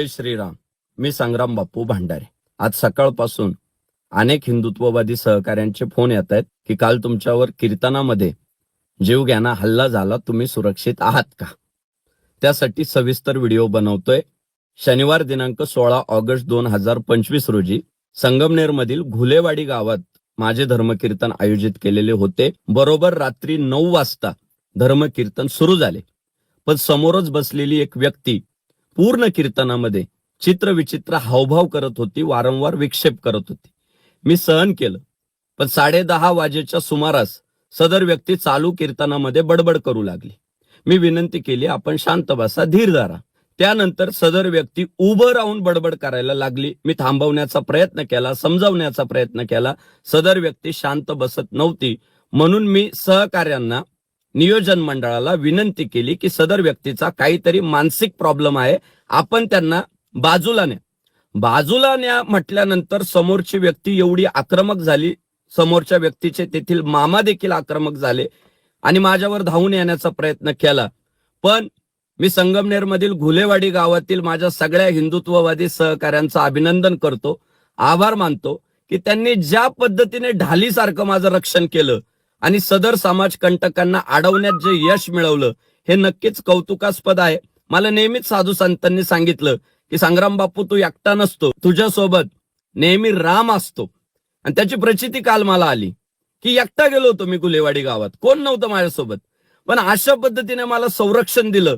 जय श्रीराम. मी संग्राम बापू भांडारे. आज सकाळपासून अनेक हिंदुत्ववादी सहकाऱ्यांचे फोन येत आहेत की काल तुमच्यावर कीर्तनामध्ये जीवघ्याना हल्ला झाला तुम्ही सुरक्षित आहात का? त्यासाठी सविस्तर व्हिडिओ बनवतोय. शनिवार दिनांक सोळा ऑगस्ट दोन हजार पंचवीस रोजी संगमनेर मधील घुलेवाडी गावात माझे धर्मकीर्तन आयोजित केलेले होते. बरोबर रात्री नऊ वाजता धर्मकीर्तन सुरू झाले. पण समोरच बसलेली एक व्यक्ती पूर्ण कीर्तनामध्ये चित्रविचित्र हावभाव करत होती वारंवार विक्षेप करत होती. मी सहन केलं पण साडे दहा वाजेच्या सुमारास सदर व्यक्ती चालू कीर्तनामध्ये बडबड करू लागली. मी विनंती केली आपण शांत बसा धीर धरा. त्यानंतर सदर व्यक्ती उभं राहून बडबड करायला लागली. मी थांबवण्याचा प्रयत्न केला समजावण्याचा प्रयत्न केला. सदर व्यक्ती शांत बसत नव्हती म्हणून मी सहकार्यांना नियोजन मंडळाला विनंती केली की सदर व्यक्तीचा काहीतरी मानसिक प्रॉब्लेम आहे आपण त्यांना बाजूला न्या. बाजूला न्या म्हटल्यानंतर समोरची व्यक्ती एवढी आक्रमक झाली समोरच्या व्यक्तीचे तेथील मामा देखील आक्रमक झाले आणि माझ्यावर धावून येण्याचा प्रयत्न केला. पण मी संगमनेरमधील घुलेवाडी गावातील माझ्या सगळ्या हिंदुत्ववादी सहकाऱ्यांचं अभिनंदन करतो आभार मानतो की त्यांनी ज्या पद्धतीने ढालीसारखं माझं रक्षण केलं आणि सदर समाज कंटकांना अडवण्यात जे यश मिळवलं हे नक्कीच कौतुकास्पद आहे. मला नेहमीच साधू संतांनी सांगितलं की संग्राम बापू तू एकटा नसतो. तुझ्यासोबत नेहमी राम असतो. आणि त्याची प्रचिती काल मला आली की एकटा गेलो होतो मी गुलेवाडी गावात. कोण नव्हतं माझ्यासोबत? पण अशा पद्धतीने मला संरक्षण दिलं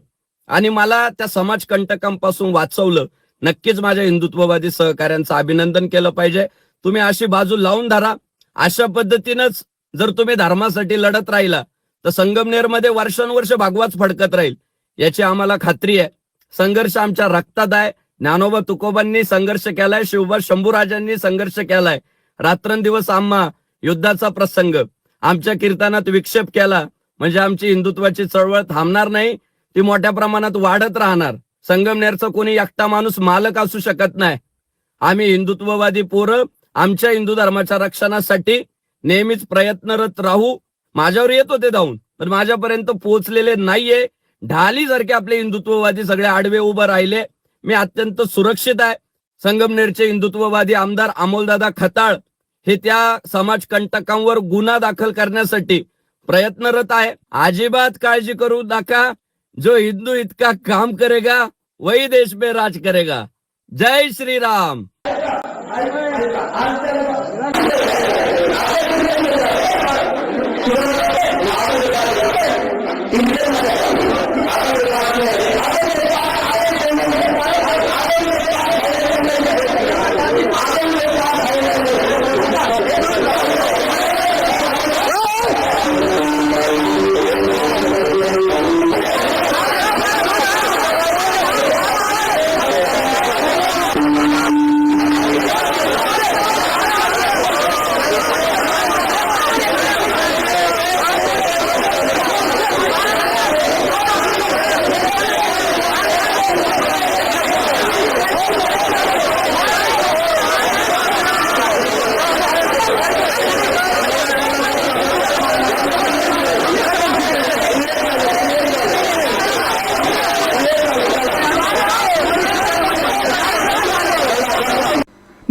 आणि मला त्या समाज कंटकांपासून वाचवलं. नक्कीच माझ्या हिंदुत्ववादी सहकाऱ्यांचं अभिनंदन केलं पाहिजे. तुम्ही अशी बाजू लावून धरा. अशा पद्धतीनंच जर तुम्ही धर्मासाठी लढत राहिला तर संगमनेरमध्ये वर्षानुवर्ष भागवाच फडकत राहील. याची आम्हाला खात्री आहे. संघर्ष आमच्या रक्तात आहे. ज्ञानोबा तुकोबांनी संघर्ष केलाय शिवबा शंभूराजांनी संघर्ष केलाय. रात्रंदिवस आम्हा युद्धाचा प्रसंग आमच्या कीर्तनात विक्षेप केला. म्हणजे आमची हिंदुत्वाची चळवळ थांबणार नाही ती मोठ्या प्रमाणात वाढत राहणार. संगमनेरचा कोणी एकटा माणूस मालक असू शकत नाही. आम्ही हिंदुत्ववादी पोरं आमच्या हिंदू धर्माच्या रक्षणासाठी नेहमीच प्रयत्नरत राहू. माझ्यावर येत होते धावून पण माझ्यापर्यंत पोहोचलेले नाहीये. ढाली सारखे आपले हिंदुत्ववादी सगळे आडवे उभं राहिले. मी अत्यंत सुरक्षित आहे. संगमनेरचे हिंदुत्ववादी आमदार अमोलदादा खताळ हे त्या समाज कंटकांवर गुन्हा दाखल करण्यासाठी प्रयत्नरत आहे. अजिबात काळजी करू नका. जो हिंदू इतका काम करेगा वही देश में राज करेगा. जय श्रीराम.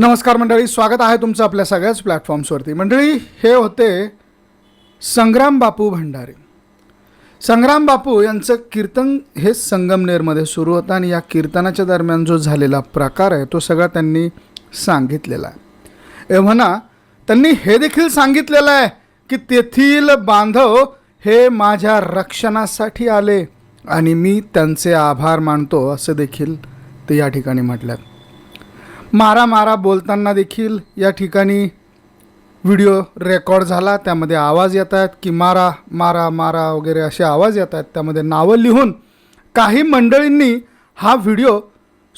नमस्कार मंडळी स्वागत आहे तुमचं आपल्या सगळ्याच प्लॅटफॉर्म्सवरती मंडळी हे होते संग्राम बापू भंडारे. संग्राम बापू यांचं कीर्तन हे संगमनेरमध्ये सुरू होतं आणि या कीर्तनाच्या दरम्यान जो झालेला प्रकार आहे तो सगळा त्यांनी सांगितलेला आहे. म्हणा त्यांनी हे देखील सांगितलेलं आहे की तेथील बांधव हे माझ्या रक्षणासाठी आले आणि मी त्यांचे आभार मानतो असं देखील ते या ठिकाणी म्हटलं. मारा मारा बोलताना देखील या ठिकाणी व्हिडिओ रेकॉर्ड झाला. त्यामध्ये आवाज येत आहेत की मारा मारा मारा वगैरे असे आवाज येत आहेत. त्यामध्ये नावं लिहून काही मंडळींनी हा व्हिडिओ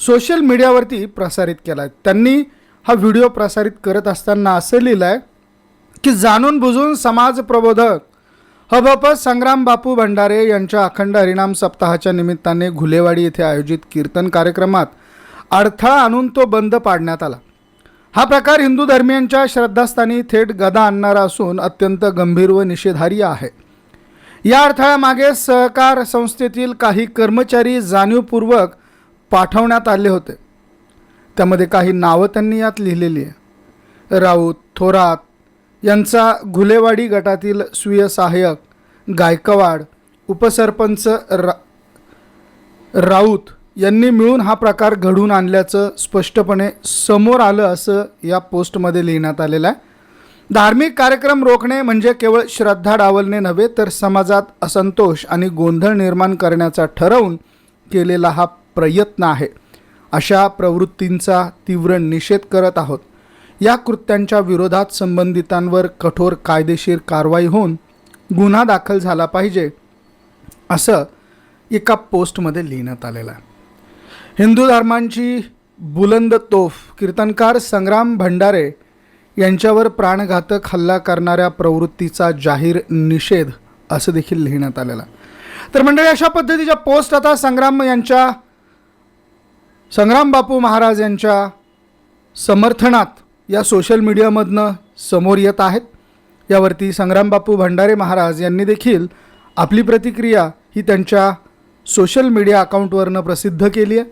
सोशल मीडियावरती प्रसारित केला आहे त्यांनी हा व्हिडिओ प्रसारित करत असताना असं लिहिलं आहे की जाणून बुजून समाज प्रबोधक हबप संग्राम बापू भंडारे यांच्या अखंड हरिनाम सप्ताहाच्या निमित्ताने घुलेवाडी येथे आयोजित कीर्तन कार्यक्रमात अडथळा आणून तो बंद पाडण्यात आला. हा प्रकार हिंदू धर्मियांच्या श्रद्धास्थानी थेट गदा आणणारा असून अत्यंत गंभीर व निषेधार्य आहे. या अडथळ्यामागे सहकार संस्थेतील काही कर्मचारी जाणीवपूर्वक पाठवण्यात आले होते. त्यामध्ये काही नावं त्यांनी यात लिहिलेली आहे. राऊत थोरात यांचा घुलेवाडी गटातील स्वीय सहाय्यक गायकवाड उपसरपंच रा राऊत यांनी मिळून हा प्रकार घडून आणल्याचं स्पष्टपणे समोर आलं असं या पोस्टमध्ये लिहिण्यात आलेलं आहे. धार्मिक कार्यक्रम रोखणे म्हणजे केवळ श्रद्धा डावलणे नव्हे तर समाजात असंतोष आणि गोंधळ निर्माण करण्याचा ठरवून केलेला हा प्रयत्न आहे. अशा प्रवृत्तींचा तीव्र निषेध करत आहोत. या कृत्यांच्या विरोधात संबंधितांवर कठोर कायदेशीर कारवाई होऊन गुन्हा दाखल झाला पाहिजे असं एका पोस्टमध्ये लिहिण्यात आलेलं आहे. हिंदू धर्मांची बुलंद तोफ कीर्तनकार संग्राम भंडारे यांच्यावर प्राणघातक हल्ला करणाऱ्या प्रवृत्तीचा जाहीर निषेध असं देखील लिहिण्यात आलेला तर मंडळी अशा पद्धतीच्या पोस्ट आता संग्राम यांच्या संग्राम बापू महाराज यांच्या समर्थनात या सोशल मीडियामधनं समोर येत आहेत. यावरती संग्राम बापू भंडारे महाराज यांनी देखील आपली प्रतिक्रिया ही त्यांच्या सोशल मीडिया अकाउंटवरनं प्रसिद्ध केली आहे.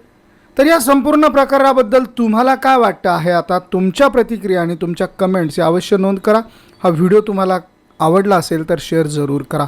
तर या संपूर्ण प्रकाराबद्दल तुम्हाला काय वाटतं आहे? आता तुमच्या प्रतिक्रिया आणि तुमच्या कमेंट्स या अवश्य नोंद करा. हा व्हिडिओ तुम्हाला आवडला असेल तर शेअर जरूर करा.